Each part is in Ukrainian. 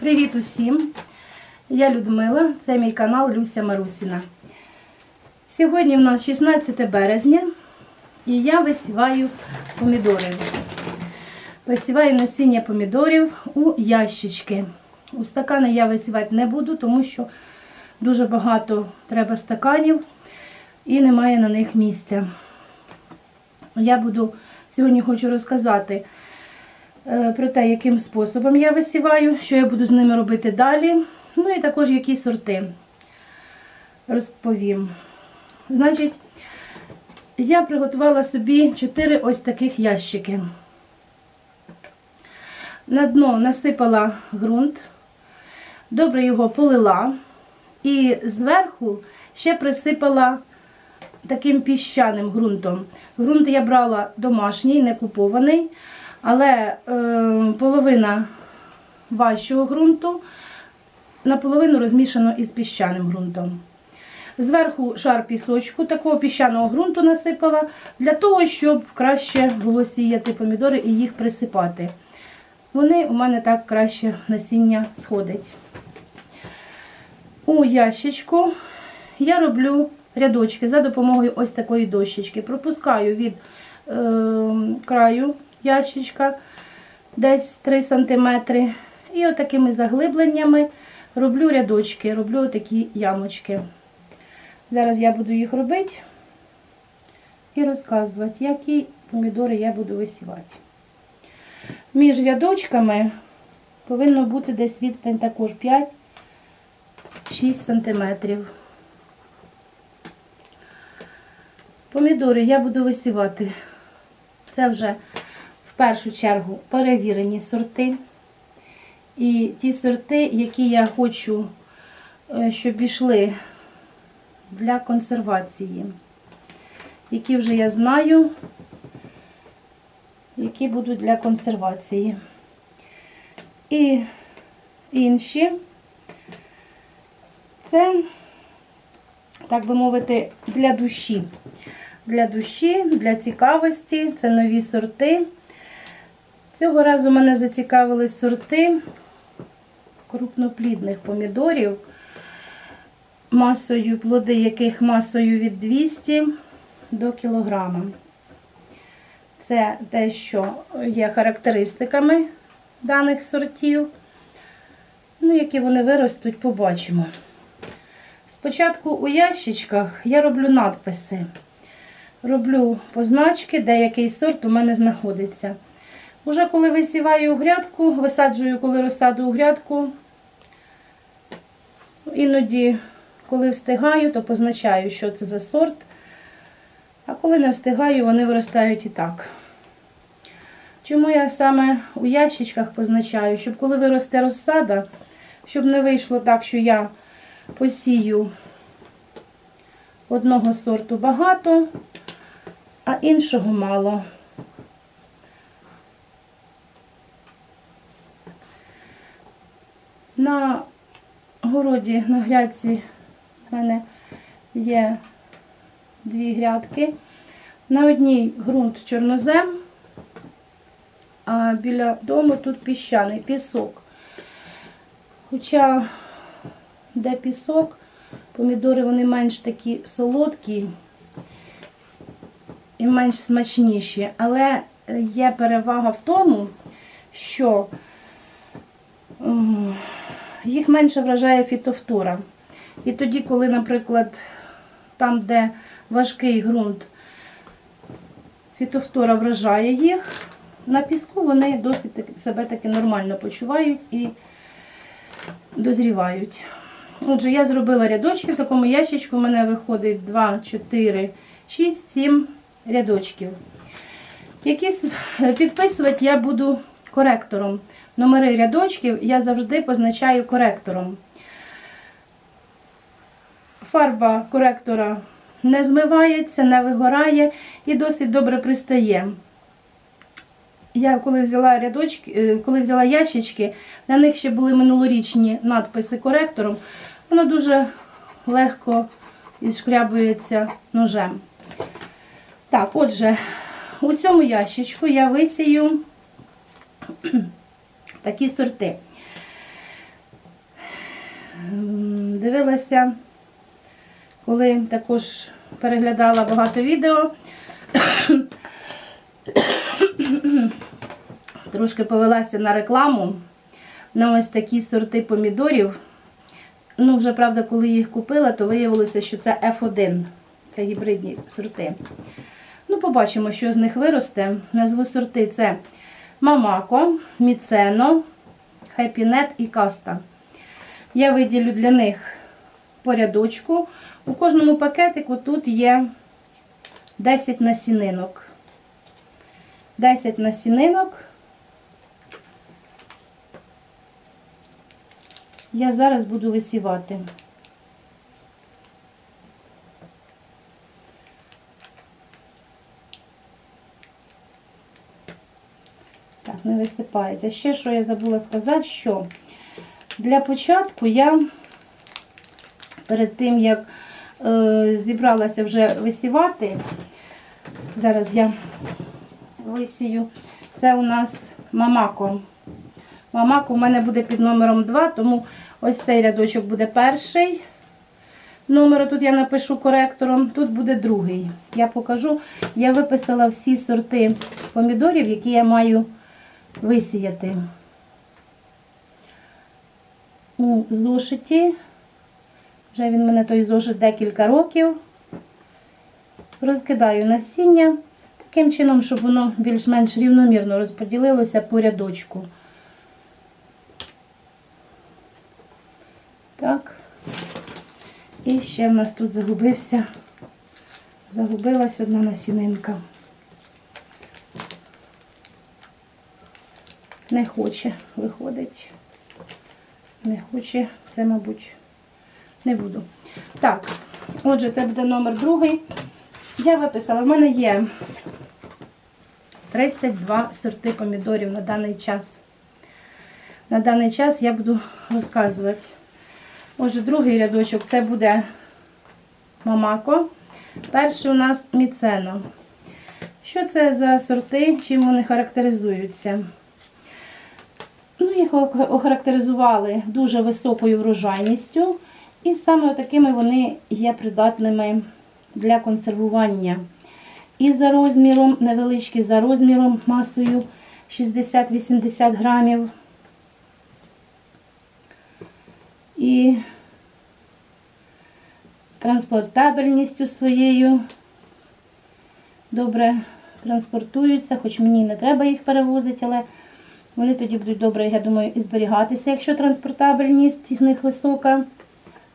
Привіт усім! Я Людмила, це мій канал Люся Марусіна. Сьогодні в нас 16 березня і я висіваю помідори. Висіваю насіння помідорів у ящички. У стакани я висівати не буду, тому що дуже багато треба стаканів і немає на них місця. Я буду сьогодні хочу розказати про те, яким способом я висіваю, що я буду з ними робити далі. Ну і також які сорти розповім. Значить, я приготувала собі 4 ось таких ящики. На дно насипала ґрунт, добре його полила і зверху ще присипала таким піщаним ґрунтом. Ґрунт я брала домашній, не купований, але е, половина важчого ґрунту наполовину розмішано із піщаним ґрунтом. Зверху шар пісочку, такого піщаного ґрунту насипала, для того, щоб краще було сіяти помідори і їх присипати. Вони у мене так краще насіння сходить. У ящичку я роблю рядочки за допомогою ось такої дощечки. Пропускаю від е, краю ящичка десь 3 см. І отакими заглибленнями роблю рядочки, роблю такі ямочки. Зараз я буду їх робити і розказувати, які помідори я буду висівати. Між рядочками повинно бути десь відстань також 5-6 см. Помідори я буду висівати. Це вже першу чергу перевірені сорти. І ті сорти, які я хочу, е, щоб йшли для консервації, які вже я знаю, які будуть для консервації. І інші це, так би мовити, для душі. Для душі, для цікавості, це нові сорти. Цього разу мене зацікавили сорти крупноплідних помідорів, масою, плоди яких масою від 200 до кілограма. Це те, що є характеристиками даних сортів. Ну, які вони виростуть, побачимо. Спочатку у ящичках я роблю надписи. Роблю позначки, де який сорт у мене знаходиться. Уже коли висіваю у грядку, висаджую, коли розсаду у грядку, іноді, коли встигаю, то позначаю, що це за сорт. А коли не встигаю, вони виростають і так. Чому я саме у ящичках позначаю? Щоб коли виросте розсада, щоб не вийшло так, що я посію одного сорту багато, а іншого мало. На городі, на грядці в мене є дві грядки. На одній ґрунт чорнозем, а біля дому тут піщаний пісок. Хоча де пісок, помідори вони менш такі солодкі і менш смачніші, але є перевага в тому, що їх менше вражає фітофтора. І тоді, коли, наприклад, там, де важкий ґрунт, фітофтора вражає їх, на піску вони досить себе таки нормально почувають і дозрівають. Отже, я зробила рядочки. В такому ящичку у мене виходить 2, 4, 6, 7 рядочків. Якісь підписувати я буду коректором. Номери рядочків я завжди позначаю коректором. Фарба коректора не змивається, не вигорає і досить добре пристає. Я коли взяла рядочки, е, коли взяла ящички, на них ще були минулорічні надписи коректором, воно дуже легко відшкрябується ножем. Так, отже, у цьому ящичку я висію такі сорти. Дивилася, коли також переглядала багато відео. Трошки повелася на рекламу на ось такі сорти помідорів. Ну, вже правда, коли їх купила, то виявилося, що це F1. Це гібридні сорти. Ну, побачимо, що з них виросте. Назву сорти це Мамако, Міцено, Хепінет і Каста. Я виділю для них по рядочку. У кожному пакетику тут є 10 насінинок. 10 насінинок. Я зараз буду висівати. Не висипається. Ще що я забула сказати, що для початку я перед тим, як е, зібралася вже висівати, зараз я висію, це у нас мамако. Мамако у мене буде під номером 2, тому ось цей рядочок буде перший. Номер тут я напишу коректором, тут буде другий. Я покажу. Я виписала всі сорти помідорів, які я маю висіяти. У зошиті. Вже він мене той зошит декілька років. Розкидаю насіння таким чином, щоб воно більш-менш рівномірно розподілилося по рядочку. Так. І ще в нас тут загубився, загубилась одна насінинка. Не хоче, виходить. Не хоче, це, мабуть, не буду. Так, отже, це буде номер другий. Я виписала, в мене є 32 сорти помідорів на даний час. На даний час я буду розказувати. Отже, другий рядочок це буде мамако. Перший у нас міцено. Що це за сорти, чим вони характеризуються? Їх охарактеризували дуже високою врожайністю, і саме такими вони є придатними для консервування. І за розміром, невеличкі за розміром, масою 60-80 грамів. І транспортабельністю своєю добре транспортуються, хоч мені не треба їх перевозити, але вони тоді будуть добре, я думаю, і зберігатися, якщо транспортабельність в них висока.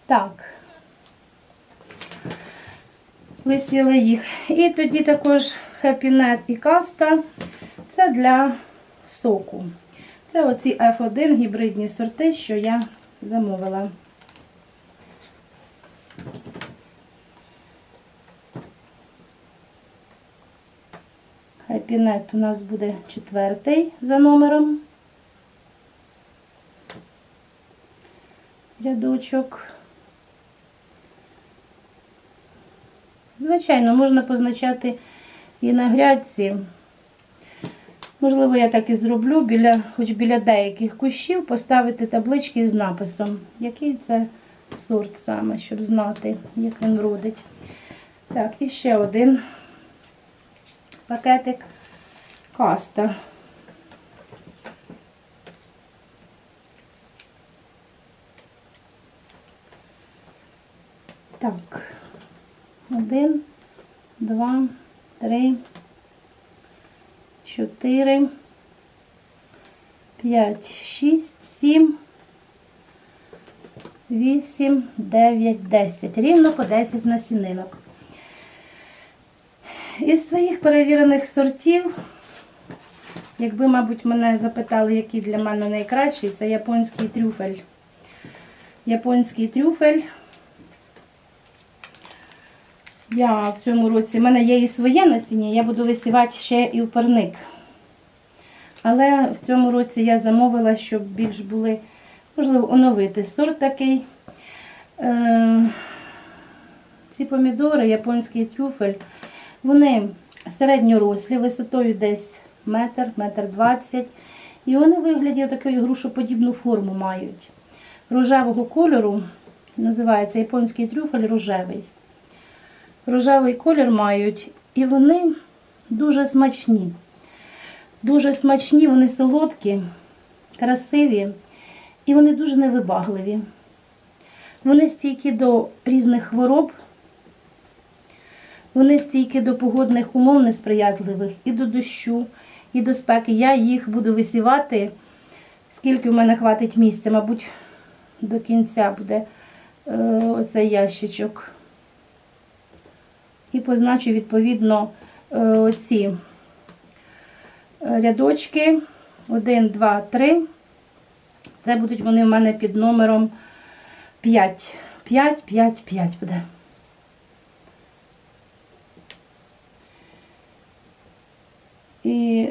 Так, висіли їх. І тоді також Happy і Каста. Це для соку. Це оці F1 гібридні сорти, що я замовила. Хайпінет у нас буде четвертий за номером. Рядочок. Звичайно, можна позначати і на грядці. Можливо, я так і зроблю, біля, хоч біля деяких кущів поставити таблички з написом, який це сорт саме, щоб знати, як він вродить. Так, і ще один пакетик каста. Так, один, два, три, чотири, п'ять, шість, сім, вісім, дев'ять, десять. Рівно по 10 насінинок. Із своїх перевірених сортів, якби, мабуть, мене запитали, який для мене найкращий, це японський трюфель. Японський трюфель. Я в цьому році, в мене є і своє насіння, я буду висівати ще і в парник. Але в цьому році я замовила, щоб більш були, можливо, оновити сорт такий. Е, ці помідори, японський трюфель, вони середньорослі, висотою десь метр, метр двадцять. І вони вигляді такої грушоподібну форму мають. рожевого кольору. Називається японський трюфель рожевий. Рожевий колір мають, і вони дуже смачні. Дуже смачні, вони солодкі, красиві і вони дуже невибагливі. Вони стійкі до різних хвороб, вони стійкі до погодних умов несприятливих, і до дощу, і до спеки. Я їх буду висівати, скільки в мене хватить місця, мабуть, до кінця буде е, оцей ящичок. І позначу, відповідно, е, оці е, рядочки. 1, 2, 3. Це будуть вони в мене під номером 5. 5, 5, 5 буде. І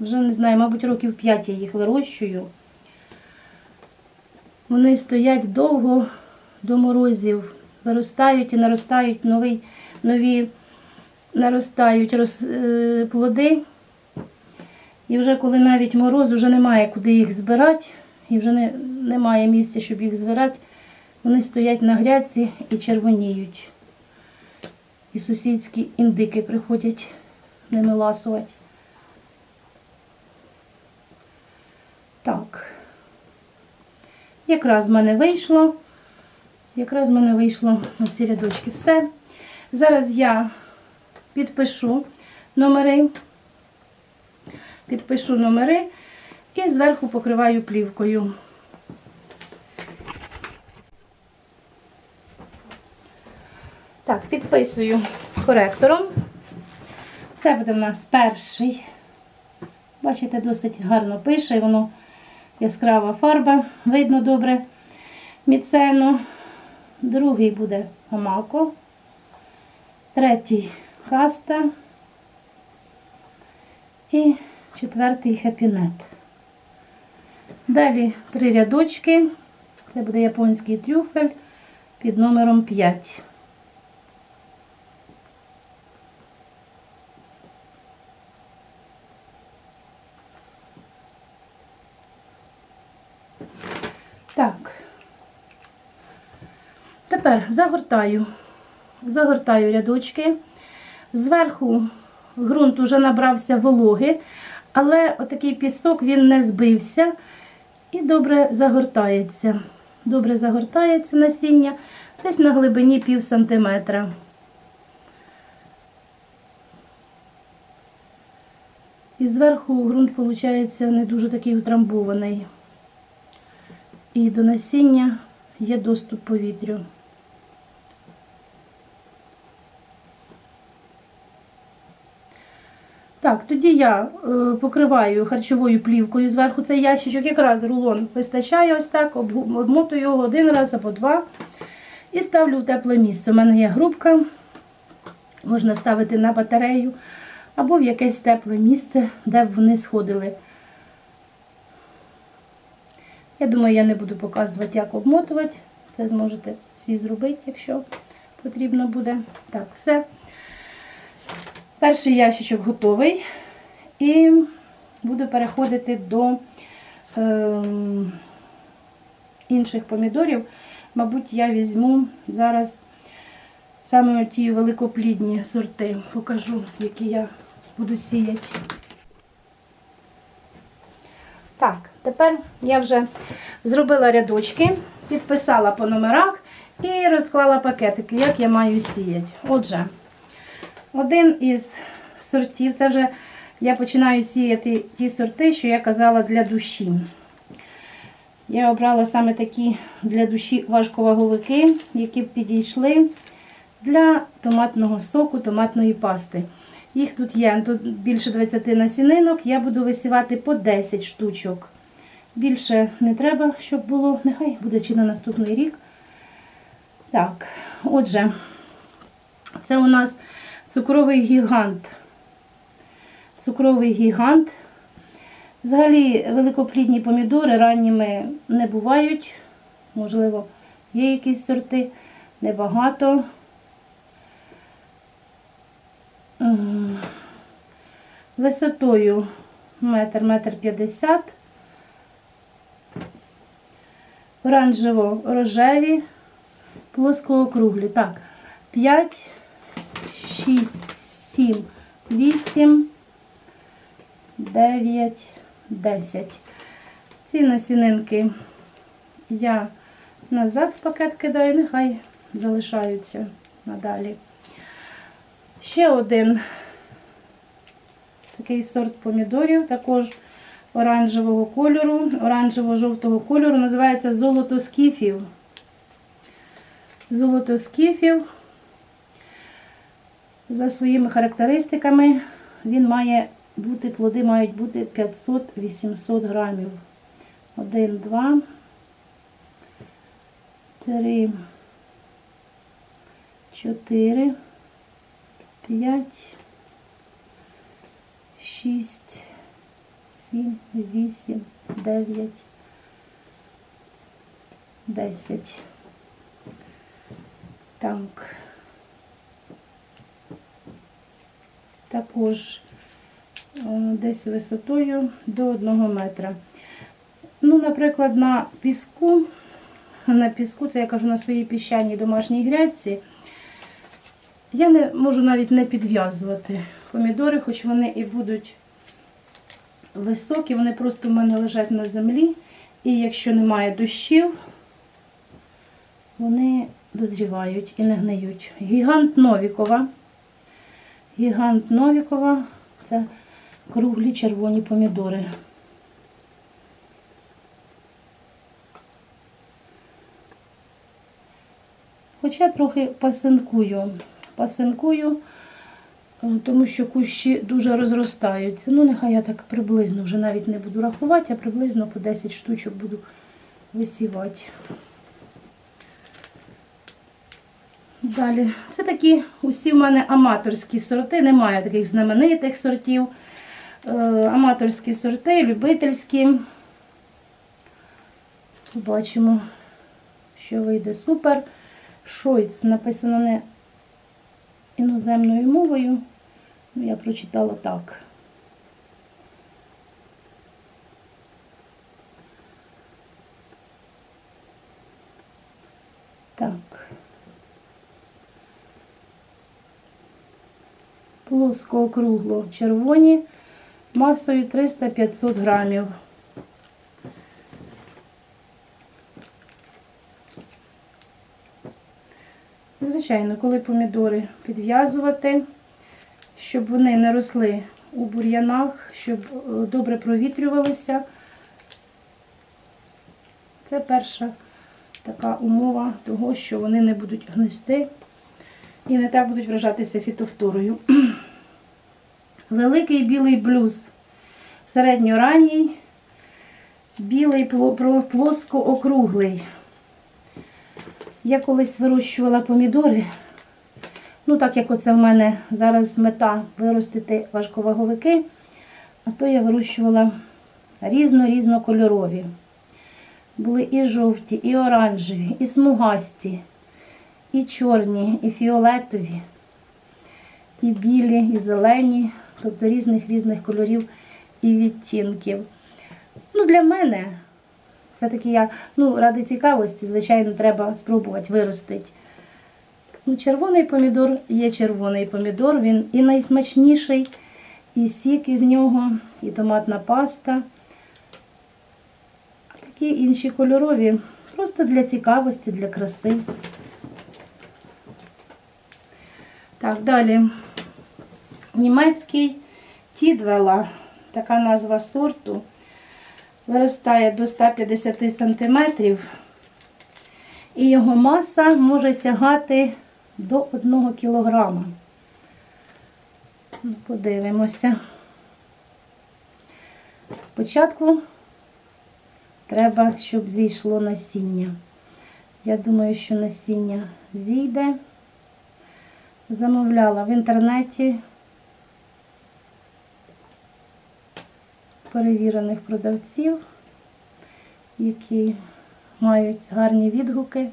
вже не знаю, мабуть, років 5 я їх вирощую. Вони стоять довго до морозів, виростають і наростають нові, нові наростають роз, е, плоди. І вже коли навіть мороз, вже немає куди їх збирати, і вже не, немає місця, щоб їх збирати, вони стоять на грядці і червоніють. І сусідські індики приходять ними ласувати. Так. Якраз в мене вийшло. Якраз в мене вийшло оці рядочки. Все. Зараз я підпишу номери підпишу номери і зверху покриваю плівкою. Так, підписую коректором. Це буде в нас перший. Бачите, досить гарно пише, воно яскрава фарба, видно добре міцено. Другий буде Амако. Третій каста. І четвертий хепінет. Далі три рядочки. Це буде японський трюфель під номером 5. Так. Тепер загортаю. Загортаю рядочки. Зверху ґрунт уже набрався вологи, але отакий пісок він не збився і добре загортається. Добре загортається насіння десь на глибині пів сантиметра. І зверху ґрунт, виходить, не дуже такий утрамбований. І до насіння є доступ повітрю. Так, тоді я е, покриваю харчовою плівкою зверху цей ящичок. Якраз рулон вистачає ось так, обмотую його один раз або два. І ставлю в тепле місце. У мене є грубка, можна ставити на батарею або в якесь тепле місце, де б вони сходили. Я думаю, я не буду показувати, як обмотувати. Це зможете всі зробити, якщо потрібно буде. Так, все. Перший ящичок готовий. І буду переходити до ем, інших помідорів. Мабуть, я візьму зараз саме ті великоплідні сорти. Покажу, які я буду сіяти. Так, тепер я вже зробила рядочки, підписала по номерах і розклала пакетики, як я маю сіяти. Отже, один із сортів, це вже я починаю сіяти ті сорти, що я казала для душі. Я обрала саме такі для душі важковаговики, які підійшли для томатного соку, томатної пасти. Їх тут є тут більше 20 насінинок, я буду висівати по 10 штучок. Більше не треба, щоб було, нехай буде чи на наступний рік. Так, отже, це у нас цукровий гігант. Цукровий гігант. Взагалі, великоплідні помідори ранніми не бувають. Можливо, є якісь сорти, небагато. Висотою метр, метр п'ятдесят. оранжево-рожеві, плоскоокруглі. Так, 5, 6, 7, 8, 9, 10. Ці насінинки я назад в пакет кидаю, нехай залишаються надалі. Ще один такий сорт помідорів, також оранжевого кольору, оранжево-жовтого кольору, називається золото скіфів. Золото скіфів. За своїми характеристиками він має бути, плоди мають бути 500-800 грамів. Один, два, три, чотири, п'ять, шість, сім, вісім, дев'ять, десять. Так. Також е, десь висотою до 1 метра. Ну, наприклад, на піску, на піску, це я кажу на своїй піщаній домашній грядці, я не можу навіть не підв'язувати помідори, хоч вони і будуть високі, вони просто в мене лежать на землі. І якщо немає дощів, вони дозрівають і не гниють. Гігант Новікова. Гігант Новікова це круглі червоні помідори. Хоча трохи пасинкую. Пасинкую, е, тому що кущі дуже розростаються. Ну, нехай я так приблизно вже навіть не буду рахувати, а приблизно по 10 штучок буду висівати. Далі, це такі усі в мене аматорські сорти, немає таких знаменитих сортів. Е, Аматорські сорти, любительські. Побачимо, що вийде супер. Шойц написано не іноземною мовою. Ну, я прочитала так. Так. Плоско округло червоні масою 300-500 грамів. Звичайно, коли помідори підв'язувати, щоб вони не росли у бур'янах, щоб е, добре провітрювалися. Це перша така умова того, що вони не будуть гнисти і не так будуть вражатися фітофторою. Великий білий блюз середньоранній, білий плоско-округлий. Я колись вирощувала помідори. Ну, так як оце в мене зараз мета виростити важковаговики, а то я вирощувала різно-різнокольорові. Були і жовті, і оранжеві, і смугасті, і чорні, і фіолетові, і білі, і зелені, тобто різних різних кольорів і відтінків. Ну, Для мене все-таки я, ну, ради цікавості, звичайно, треба спробувати виростити. Ну, Червоний помідор є червоний помідор, він і найсмачніший, і сік із нього, і томатна паста. А такі інші кольорові, просто для цікавості, для краси. Так, далі німецький тідвела, така назва сорту виростає до 150 см, і його маса може сягати до 1 кг. Ну, подивимося. Спочатку треба, щоб зійшло насіння. Я думаю, що насіння зійде. Замовляла в інтернеті перевірених продавців, які мають гарні відгуки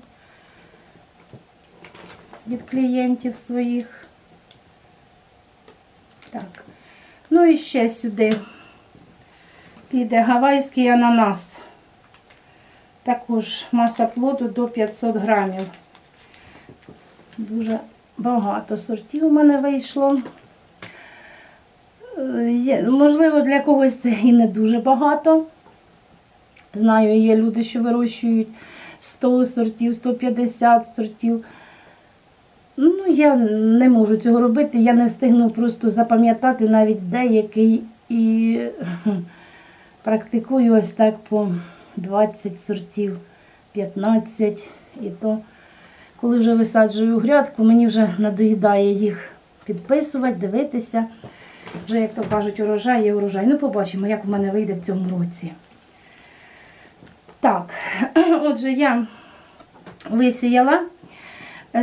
від клієнтів своїх. Так. Ну і ще сюди піде гавайський ананас. Також маса плоду до 500 грамів. Дуже багато сортів у мене вийшло. Можливо, для когось це і не дуже багато. Знаю, є люди, що вирощують 100 сортів, 150 сортів. Ну, я не можу цього робити, я не встигну просто запам'ятати навіть деякий і практикую ось так по 20 сортів, 15. І то, коли вже висаджую грядку, мені вже надоїдає їх підписувати, дивитися. Вже, як то кажуть, урожай є урожай. Ну, побачимо, як в мене вийде в цьому році. Так, отже, я висіяла.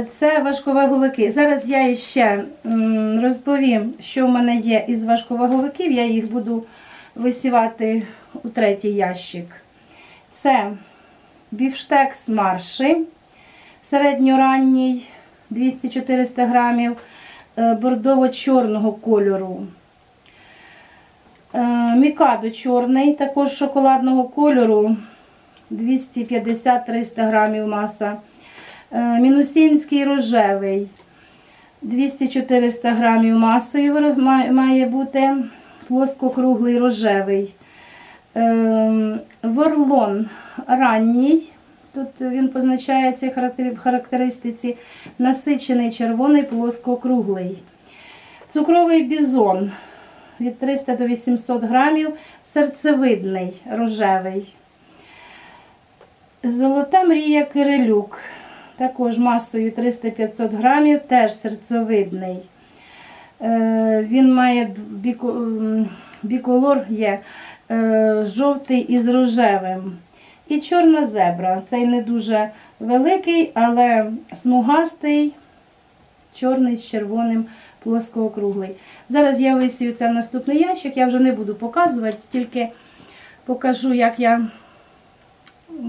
Це важковаговики. Зараз я ще розповім, що в мене є із важковаговиків. Я їх буду висівати у третій ящик. Це бівштекс марші, середньоранній 200-400 грамів, е, бордово-чорного кольору. Е, Мікадо чорний, також шоколадного кольору 250-300 грамів маса. Е, Мінусінський рожевий 200-400 грамів масою має бути плоскокруглий рожевий. Ем, Ворлон ранній. Тут він позначається в характеристиці насичений червоний плоскокруглий. Цукровий бізон від 300 до 800 грамів, серцевидний рожевий. Золота мрія Кирилюк. Також масою 300-500 грамів, теж серцевидний. Е, Він має біколор є е, жовтий із рожевим. І чорна зебра. Цей не дуже великий, але смугастий, чорний з червоним плоскоокруглий. Зараз я висію це в наступний ящик, я вже не буду показувати, тільки покажу, як я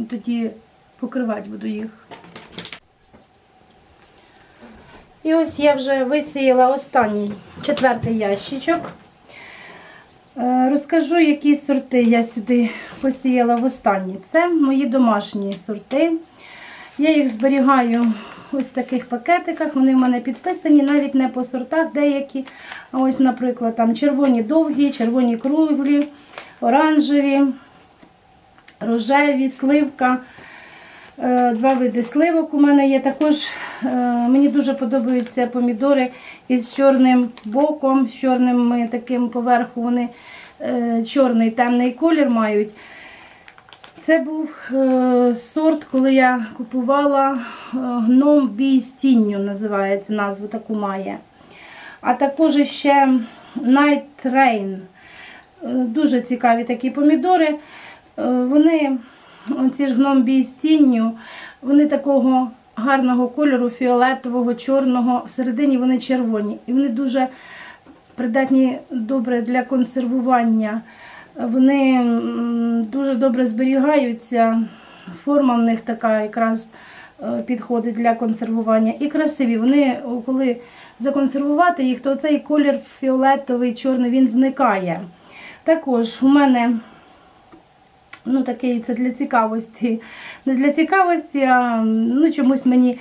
тоді покривати буду їх. І ось я вже висіяла останній четвертий ящичок. Е, Розкажу, які сорти я сюди посіяла в останній. Це мої домашні сорти. Я їх зберігаю ось таких пакетиках. Вони в мене підписані, навіть не по сортах деякі. Ось, наприклад, там червоні довгі, червоні круглі, оранжеві, рожеві, сливка. Е, Два види сливок у мене є. Також е, мені дуже подобаються помідори із чорним боком, з чорним таким поверху. Вони е, чорний темний колір мають. Це був е, сорт, коли я купувала е, гном бій з тінню, називається, назву таку має. А також ще Night Rain. Е, Дуже цікаві такі помідори. Е, Вони, ці ж гном бій з тінню, вони такого гарного кольору, фіолетового, чорного, всередині вони червоні. І вони дуже придатні добре для консервування. Вони дуже добре зберігаються. Форма в них така якраз е, підходить для консервування. І красиві. Вони, коли законсервувати їх, то цей колір фіолетовий, чорний, він зникає. Також у мене ну, такий це для цікавості. Не для цікавості, а ну, чомусь мені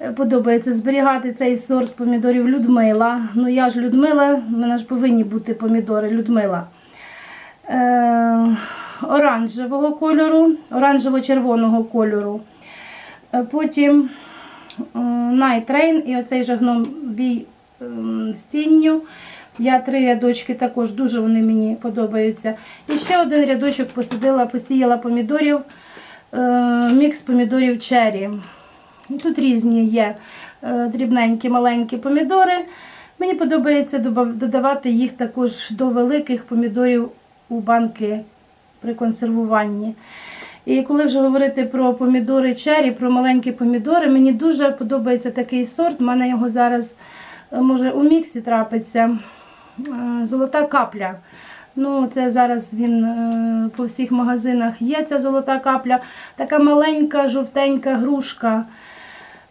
е, подобається зберігати цей сорт помідорів Людмила. Ну, я ж Людмила, в мене ж повинні бути помідори Людмила. Е, оранжевого кольору, оранжево-червоного кольору. Е, Потім е, Night Rain і оцей же гном бій ем, з тінню. Я три рядочки також дуже вони мені подобаються. І ще один рядочок посадила, посіяла помідорів, мікс помідорів черрі. Тут різні є дрібненькі, маленькі помідори. Мені подобається додавати їх також до великих помідорів у банки при консервуванні. І коли вже говорити про помідори черрі, про маленькі помідори, мені дуже подобається такий сорт. У мене його зараз е, може у міксі трапиться. Е, Золота капля. Ну, це зараз він е, по всіх магазинах є ця золота капля. Така маленька, жовтенька грушка.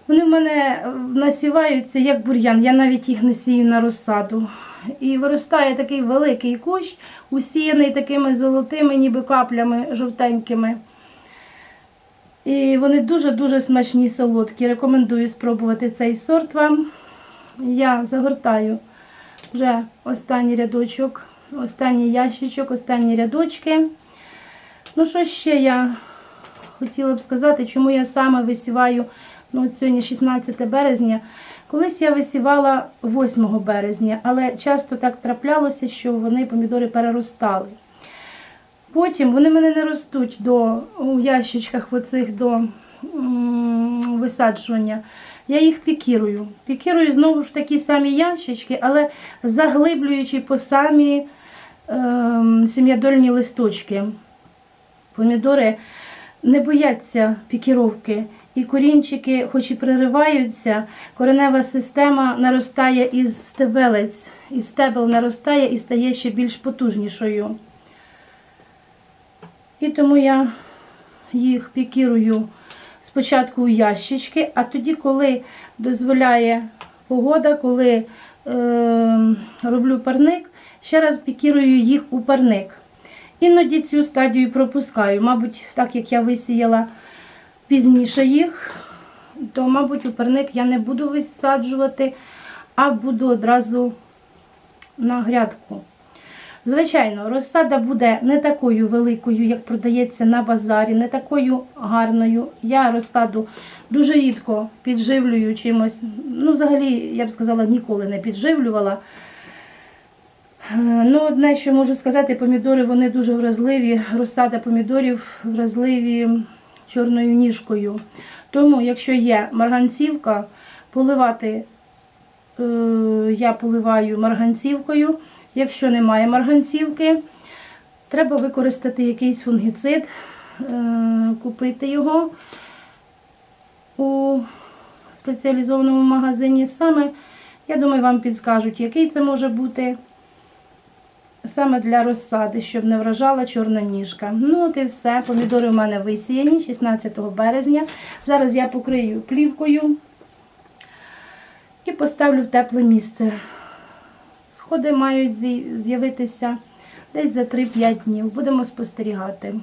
Вони в мене насіваються як бур'ян. Я навіть їх не сію на розсаду. І виростає такий великий кущ, усіяний такими золотими, ніби каплями жовтенькими. І вони дуже-дуже смачні солодкі. Рекомендую спробувати цей сорт вам. Я загортаю вже останній рядочок, останній ящичок, останні рядочки. Ну, що ще я хотіла б сказати, чому я саме висіваю, ну, сьогодні 16 березня. Колись я висівала 8 березня, але часто так траплялося, що вони помідори переростали. Потім вони мене не ростуть до, у ящичках оцих до висаджування. Я їх пікірую. Пікірую знову ж такі самі ящички, але заглиблюючи по самі ем, сім'ядольні листочки. Помідори не бояться пікіровки. І корінчики, хоч і пририваються, коренева система наростає із стебелець, із стебел наростає і стає ще більш потужнішою. І тому я їх пікірую спочатку у ящички, а тоді, коли дозволяє погода, коли е, роблю парник, ще раз пікірую їх у парник. Іноді цю стадію пропускаю. Мабуть, так як я висіяла пізніше їх, то, мабуть, у парник я не буду висаджувати, а буду одразу на грядку. Звичайно, розсада буде не такою великою, як продається на базарі, не такою гарною. Я розсаду дуже рідко підживлюю чимось. Ну, взагалі, я б сказала, ніколи не підживлювала. Е, Ну, одне, що можу сказати, помідори вони дуже вразливі. Розсада помідорів вразливі чорною ніжкою. Тому, якщо є марганцівка, поливати е, я поливаю марганцівкою. Якщо немає марганцівки, треба використати якийсь фунгіцид, е, купити його у спеціалізованому магазині. Саме, я думаю, вам підскажуть, який це може бути саме для розсади, щоб не вражала чорна ніжка. Ну, от і все. Помідори у мене висіяні 16 березня. Зараз я покрию плівкою і поставлю в тепле місце. Сходи мають з'явитися десь за 3-5 днів. Будемо спостерігати.